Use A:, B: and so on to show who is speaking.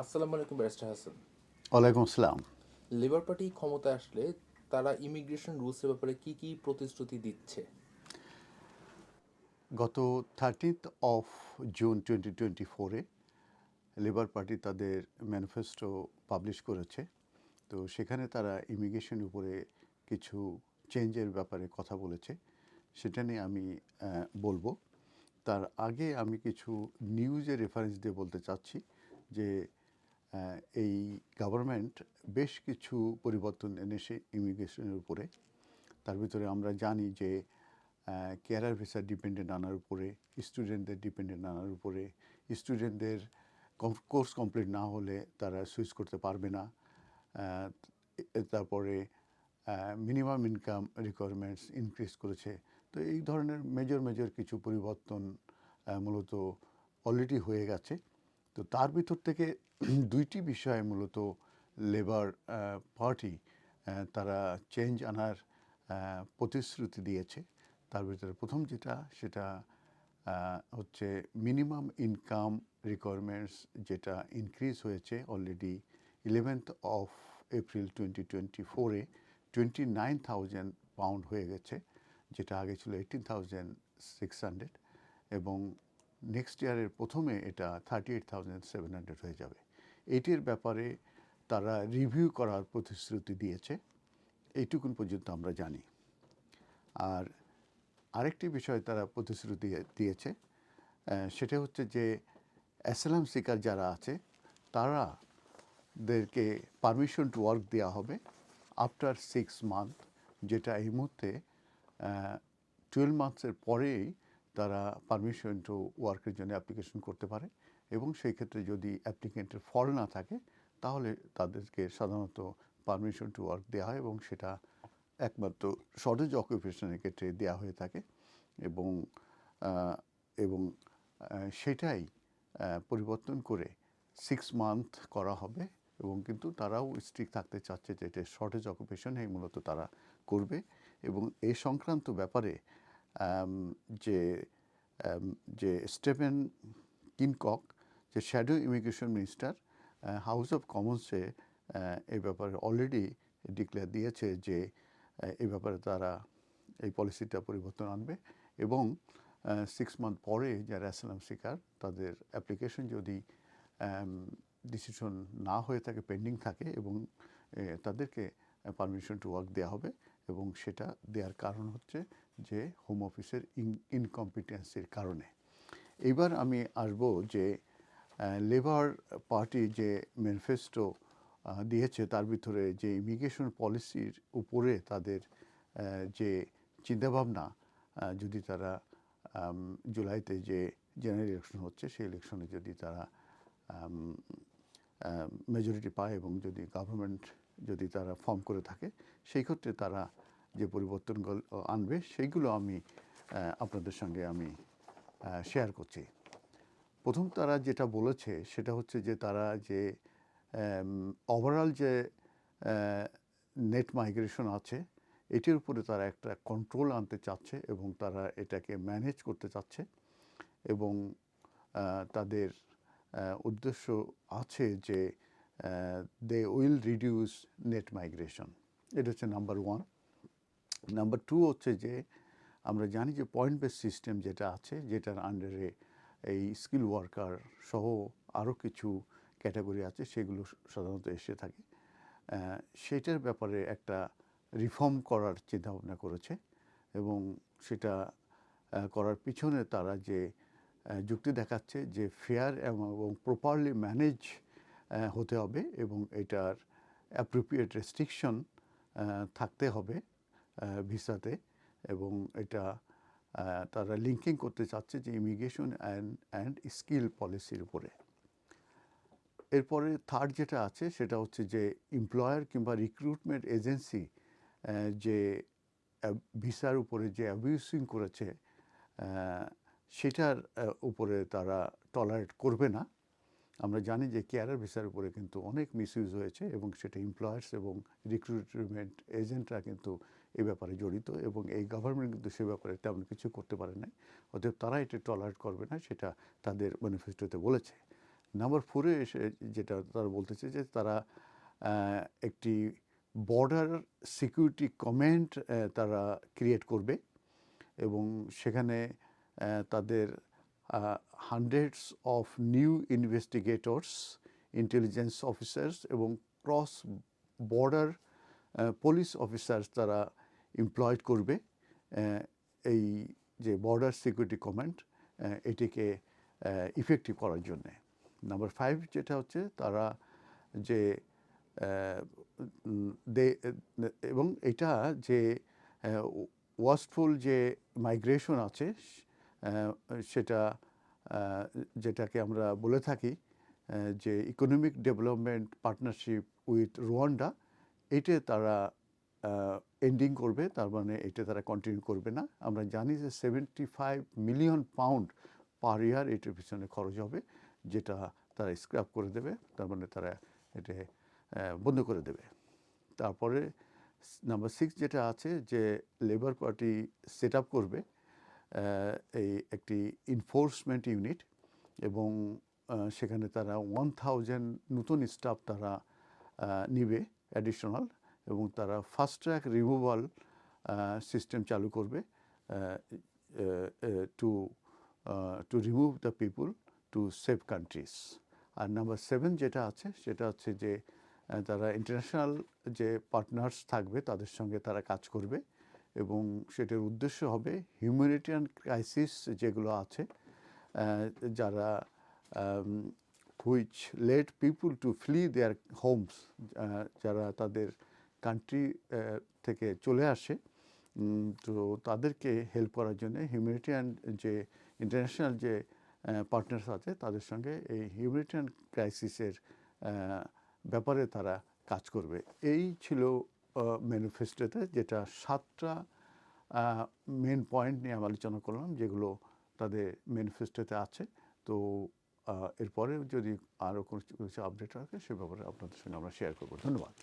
A: আসসালামু আলাইকুম ব্যারিস্টার হাসান।
B: ওয়ালাইকুম আসসালাম।
A: লেবার পার্টি ক্ষমতায় আসলে তারা ইমিগ্রেশন রুলসের ব্যাপারে কি কি প্রতিশ্রুতি দিচ্ছে?
B: গত thirteenth of June twenty twenty ফোরে লেবার পার্টি তাদের ম্যানিফেস্টো পাবলিশ করেছে। তো সেখানে তারা ইমিগ্রেশনের উপরে কিছু চেঞ্জের ব্যাপারে কথা বলেছে। সেটা নিয়ে আমি বলব। তার আগে আমি কিছু নিউজের রেফারেন্স দিয়ে বলতে চাচ্ছি যে এই গভর্নমেন্ট বেশ কিছু পরিবর্তন এনেছে ইমিগ্রেশনের উপরে। তার ভিতরে আমরা জানি যে কেয়ারার ভিসা ডিপেন্ডেন্ট আনার উপরে স্টুডেন্টদের ডিপেন্ডেন্ট আনার উপরে স্টুডেন্টদের কোর্স কমপ্লিট না হলে তারা সুইচ করতে পারবে না। তারপরে মিনিমাম ইনকাম রিকোয়ারমেন্টস ইনক্রিজ করেছে। তো এই ধরনের মেজর মেজর কিছু পরিবর্তন মূলত অলরেডি হয়ে গেছে। তো তার ভিতর থেকে দুইটি বিষয়ে মূলত লেবার পার্টি তারা চেঞ্জ আনার প্রতিশ্রুতি দিয়েছে। তার ভিতরে প্রথম যেটা, সেটা হচ্ছে মিনিমাম ইনকাম রিকোয়ারমেন্টস যেটা ইনক্রিজ হয়েছে already eleventh of April twenty twenty ফোরে টোয়েন্টি নাইন থাউজেন্ড পাউন্ড হয়ে গেছে, যেটা আগে ছিল এইটিন থাউজেন্ড সিক্স হান্ড্রেড এবং নেক্সট ইয়ারের প্রথমে এটা thirty eight thousand seven hundred হয়ে যাবে। এটির ব্যাপারে তারা রিভিউ করার প্রতিশ্রুতি দিয়েছে, এইটুকুন পর্যন্ত আমরা জানি। আর আরেকটি বিষয় তারা প্রতিশ্রুতি দিয়েছে সেটা হচ্ছে যে অ্যাসালাম সিকার যারা আছে তারা দেরকে পারমিশন টু ওয়ার্ক দেওয়া হবে আফটার সিক্স মান্থ যেটা এই মুহূর্তে টুয়েলভ মান্থসের পরেই তারা পারমিশন টু ওয়ার্কের জন্য অ্যাপ্লিকেশন করতে পারে এবং সেই ক্ষেত্রে যদি অ্যাপ্লিকেন্টের ফল না থাকে, তাহলে তাদেরকে সাধারণত পারমিশন টু ওয়ার্ক দেওয়া হয় এবং সেটা একমাত্র শর্টেজ অকুপেশনের ক্ষেত্রে দেওয়া হয়ে থাকে এবং এবং সেটাই পরিবর্তন করে সিক্স মান্থ করা হবে এবং কিন্তু তারাও স্ট্রিক থাকতে চাচ্ছে যে এটা শর্টেজ অকুপেশনেই মূলত তারা করবে এবং এই সংক্রান্ত ব্যাপারে যে যে স্টেফেন কিনকক যে shadow immigration minister House of কমন্সে এই ব্যাপারে অলরেডি ডিক্লেয়ার দিয়েছে যে আহ, এই ব্যাপারে তারা এই পলিসিটা পরিবর্তন আনবে এবং সিক্স মান্থ পরে যারা অ্যাসালাম শিকার তাদের অ্যাপ্লিকেশন যদি ডিসিশন না হয়ে থাকে পেন্ডিং থাকে এবং তাদেরকে পারমিশন টু ওয়ার্ক দেওয়া হবে এবং সেটা দেওয়ার কারণ হচ্ছে যে হোম অফিসের ইনকম্পিটেন্সির কারণে। এইবার আমি আসব যে লেবার পার্টি যে ম্যানিফেস্টো দিয়েছে তার ভিতরে যে ইমিগ্রেশন পলিসির উপরে তাদের যে চিন্তাভাবনা যদি তারা জুলাইতে যে জেনারেল ইলেকশন হচ্ছে সেই ইলেকশনে যদি তারা মেজরিটি পায় এবং যদি গভর্নমেন্ট যদি তারা ফর্ম করে থাকে, সেই ক্ষেত্রে তারা যে পরিবর্তনগুলো আনবে, সেইগুলো আমি আপনাদের সঙ্গে আমি শেয়ার করছি। প্রথম তারা যেটা বলেছে, সেটা হচ্ছে যে তারা যে ওভারঅল যে নেট মাইগ্রেশন আছে, এটির উপরে তারা একটা কন্ট্রোল আনতে চাচ্ছে এবং তারা এটাকে ম্যানেজ করতে চাচ্ছে এবং তাদের উদ্দেশ্য আছে যে they will reduce net migration এটা হচ্ছে নাম্বার ওয়ান নাম্বার টু হচ্ছে যে, আমরা জানি যে পয়েন্ট বেস সিস্টেম যেটা আছে, যেটার আন্ডারে এই স্কিল ওয়ার্কার সহ আরও কিছু ক্যাটাগরি আছে, সেগুলো সাধারণত এসে থাকে। সেটার ব্যাপারে একটা রিফর্ম করার চিন্তাভাবনা করেছে এবং সেটা করার পিছনে তারা যে যুক্তি দেখাচ্ছে যে ফেয়ার এবং প্রপারলি ম্যানেজ হতে হবে এবং এটার অ্যাপ্রোপ্রিয়েট রেস্ট্রিকশন থাকতে হবে ভিসাতে এবং এটা তারা লিঙ্কিং করতে চাচ্ছে যে ইমিগ্রেশন অ্যান্ড অ্যান্ড স্কিল পলিসির উপরে। এরপরে থার্ড যেটা আছে সেটা হচ্ছে যে এমপ্লয়ার কিংবা রিক্রুটমেন্ট এজেন্সি যে ভিসার উপরে যে অ্যাবিউসিং করেছে সেটার উপরে তারা টলারেট করবে না। আমরা জানি যে কেয়ারের ভিসার উপরে কিন্তু অনেক মিসইউজ হয়েছে এবং সেটা এমপ্লয়ার্স এবং রিক্রুটমেন্ট এজেন্টরা কিন্তু এ ব্যাপারে জড়িত এবং এই গভর্নমেন্ট কিন্তু সে ব্যাপারে তেমন কিছু করতে পারে নাই। অতএব তারা এটা টলারেট করবে না, সেটা তাদের ম্যানিফেস্টোতে বলেছে। নাম্বার ফোরে এসে যেটা তারা বলতেছে যে তারা একটি বর্ডার সিকিউরিটি কমেন্ট তারা ক্রিয়েট করবে এবং সেখানে তাদের hundreds of new investigators intelligence officers এবং ক্রস বর্ডার পুলিশ অফিসার্স তারা এমপ্লয়েড করবে এই যে বর্ডার সিকিউরিটি কমান্ড এটিকে ইফেক্টিভ করার জন্যে। নাম্বার ফাইভ যেটা হচ্ছে তারা যে দে- এবং এটা যে ওয়াস্টফুল যে মাইগ্রেশন আছে সেটা যেটাকে আমরা বলে থাকি যে economic development partnership with Rwanda এটে তারা এন্ডিং করবে, তার মানে এটা তারা কন্টিনিউ করবে না। আমরা জানি যে seventy five million pound per year এটার পিছনে খরচ হবে, যেটা তারা স্ক্র্যাপ করে দেবে, তার মানে তারা এটা বন্ধ করে দেবে। তারপরে নাম্বার সিক্স যেটা আছে, যে লেবার পার্টি সেট করবে এই একটি ইনফোর্সমেন্ট ইউনিট এবং সেখানে তারা ওয়ান থাউজেন্ড নতুন স্টাফ তারা নিবে অ্যাডিশনাল এবং তারা ফাস্ট ট্র্যাক রিমুভাল সিস্টেম চালু করবে to to remove the people to safe countries R number seven যেটা আছে, সেটা হচ্ছে যে তারা ইন্টারন্যাশনাল যে পার্টনার্স থাকবে তাদের সঙ্গে তারা কাজ করবে। এবং সেটার উদ্দেশ্য হবে হিউম্যানিটিয়ান ক্রাইসিস যেগুলো আছে যারা which let people to flee their homes যারা তাদের কান্ট্রি থেকে চলে আসে তো তাদেরকে হেল্প করার জন্য হিউম্যানিটিয়ান যে ইন্টারন্যাশনাল যে পার্টনার্স আছে, তাদের সঙ্গে এই হিউম্যানিটিয়ান ক্রাইসিসের ব্যাপারে তারা কাজ করবে। এই ছিল ম্যানিফেস্টোতে যেটা সাতটা মেন পয়েন্ট নিয়ে আমি আলোচনা করলাম, যেগুলো তাদের ম্যানিফেস্টোতে আছে। তো এরপরে যদি আরও কোনো কিছু আপডেট থাকে সে ব্যাপারে আপনাদের সঙ্গে আমরা শেয়ার করব। ধন্যবাদ।